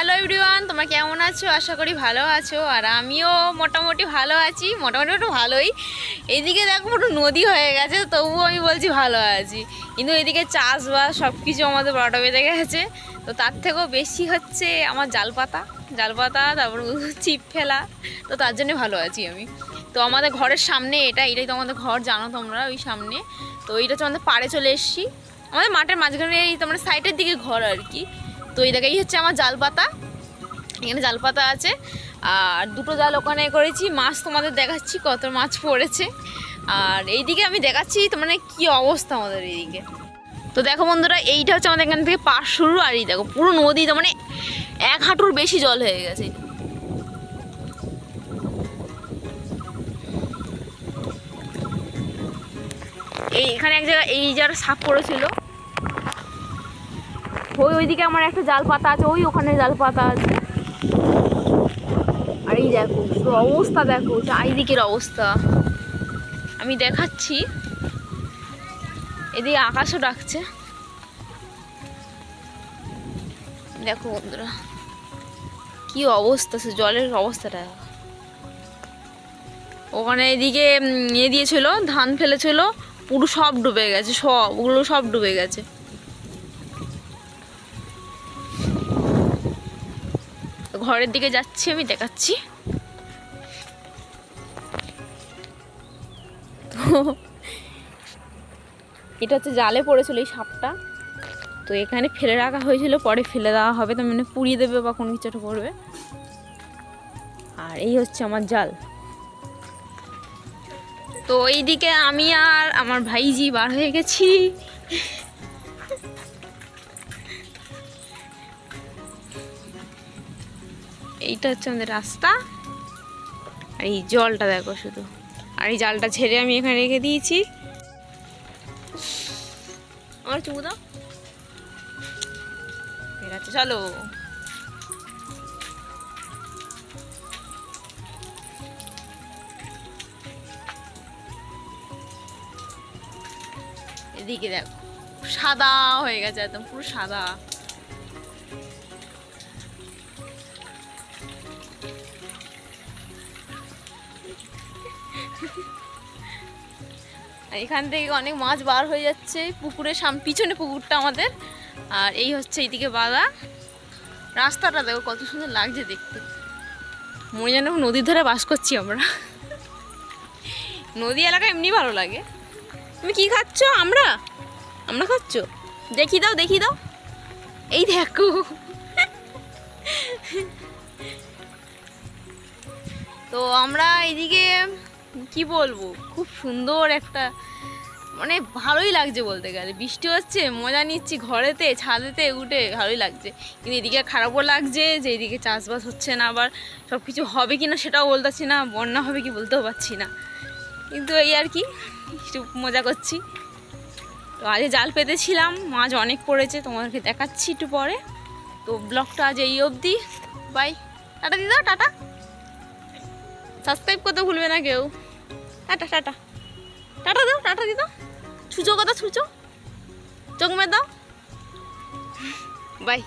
Hello everyone, তোমরা কেমন আছো? আশা করি ভালো আছো। আর আমিও মোটামুটি ভালো আছি, মোটামুটি একটু ভালোই। এইদিকে দেখো একটু নদী হয়ে গেছে, তবুও আমি বলছি ভালো আছি। কিন্তু এদিকে চাষবাস সব কিছু আমাদের বড়টা বেঁধে গেছে। তো তার থেকেও বেশি হচ্ছে আমার জাল পাতা জাল পাতা তারপর চিপ ফেলা। তো তার জন্য ভালো আছি আমি। তো আমাদের ঘরের সামনে এটা, এটাই তো আমাদের ঘর, জানো তোমরা ওই সামনে। তো এইটা হচ্ছে আমাদের পাড়ে চলে এসেছি। আমাদের মাঠের মাঝখানে এই তোমরা সাইডের দিকে ঘর আর কি। তো এই দেখে এই হচ্ছে আমার জাল পাতা এখানে জাল পাতা আছে। আর দুটো জাল ওখানে করেছি। মাছ তোমাদের দেখাচ্ছি কত মাছ পড়েছে। আর এইদিকে আমি দেখাচ্ছি তো মানে কী অবস্থা আমাদের এইদিকে। তো দেখো বন্ধুরা, এইটা হচ্ছে আমাদের এখান থেকে পাশ শুরু। আর এই দেখো, পুরো নদী তো মানে এক হাঁটুর বেশি জল হয়ে গেছে। এই এখানে এক জায়গায়, এই যার সাপ পড়েছিল ওই ওইদিকে আমার একটা জাল পাতা আছে, ওই ওখানে জাল পাতা আছে। আর এই দেখো অবস্থা দেখো চারিদিকের অবস্থা। আমি দেখাচ্ছি। এদিকে আকাশও ডাকছে। দেখো বন্ধুরা, কি অবস্থা সে জলের অবস্থাটা। ওখানে এদিকে ইয়ে দিয়েছিল, ধান ফেলেছিল, পুরো সব ডুবে গেছে সব ওগুলো সব ডুবে গেছে। ঘরের দিকে যাচ্ছি, আমি দেখাচ্ছি। তো এটা হচ্ছে জালে পড়েছিল এই সাপটা। তো এখানে ফেলে রাখা হয়েছিল, পরে ফেলে দেওয়া হবে, তো মানে পুড়িয়ে দেবে বা কোনো কিছু করবে আর এই হচ্ছে আমার জাল। তো এইদিকে আমি আর আমার ভাইজি বার হয়ে গেছি। এইটা হচ্ছে আমাদের রাস্তা। আর এই জলটা দেখো শুধু। আর এই জালটা ছেড়ে আমি এখানে রেখে দিয়েছি। আমার চুমু দাও। আছে, চলো। এদিকে দেখো, সাদা হয়ে গেছে একদম পুরো সাদা। এখান থেকে অনেক মাছ বার হয়ে যাচ্ছে, পুকুরের সাম, পিছনে পুকুরটা আমাদের। আর এই হচ্ছে এইদিকে বাধা রাস্তাটা দেখো কত সুন্দর লাগছে দেখতে। মনে যেন নদীর ধারে বাস করছি আমরা। নদী এলাকা এমনি ভালো লাগে। তুমি কি খাচ্ছ? আমরা? আমরা খাচ্ছ? দেখি দাও দেখি দাও। এই দেখো। তো আমরা এইদিকে কি বলব? খুব সুন্দর একটা মানে ভালোই লাগছে বলতে গেলে। বৃষ্টি হচ্ছে, মজা নিচ্ছি ঘরেতে, ছাদেতে উঠে, ভালোই লাগছে। কিন্তু এদিকে খারাপও লাগছে, যে এদিকে চাষবাস হচ্ছে না আবার সব কিছু হবে কি না সেটাও বলতে পারছি না, বন্যা হবে কি বলতেও পারছি না। কিন্তু এই আর কি, একটু মজা করছি। তো আজ জাল পেতেছিলাম, মাছ অনেক পড়েছে, তোমাদেরকে দেখাচ্ছি একটু পরে। তো ব্লগটা আজ এই অবধি। বাই টাটা দিদা, টাটা। সাবস্ক্রাইব করতে ভুলবে না কেউ। Tata tata. টাটা দাও টাটা দিদা ছুচো কথা ছুচো। চোখ দাও। বাই।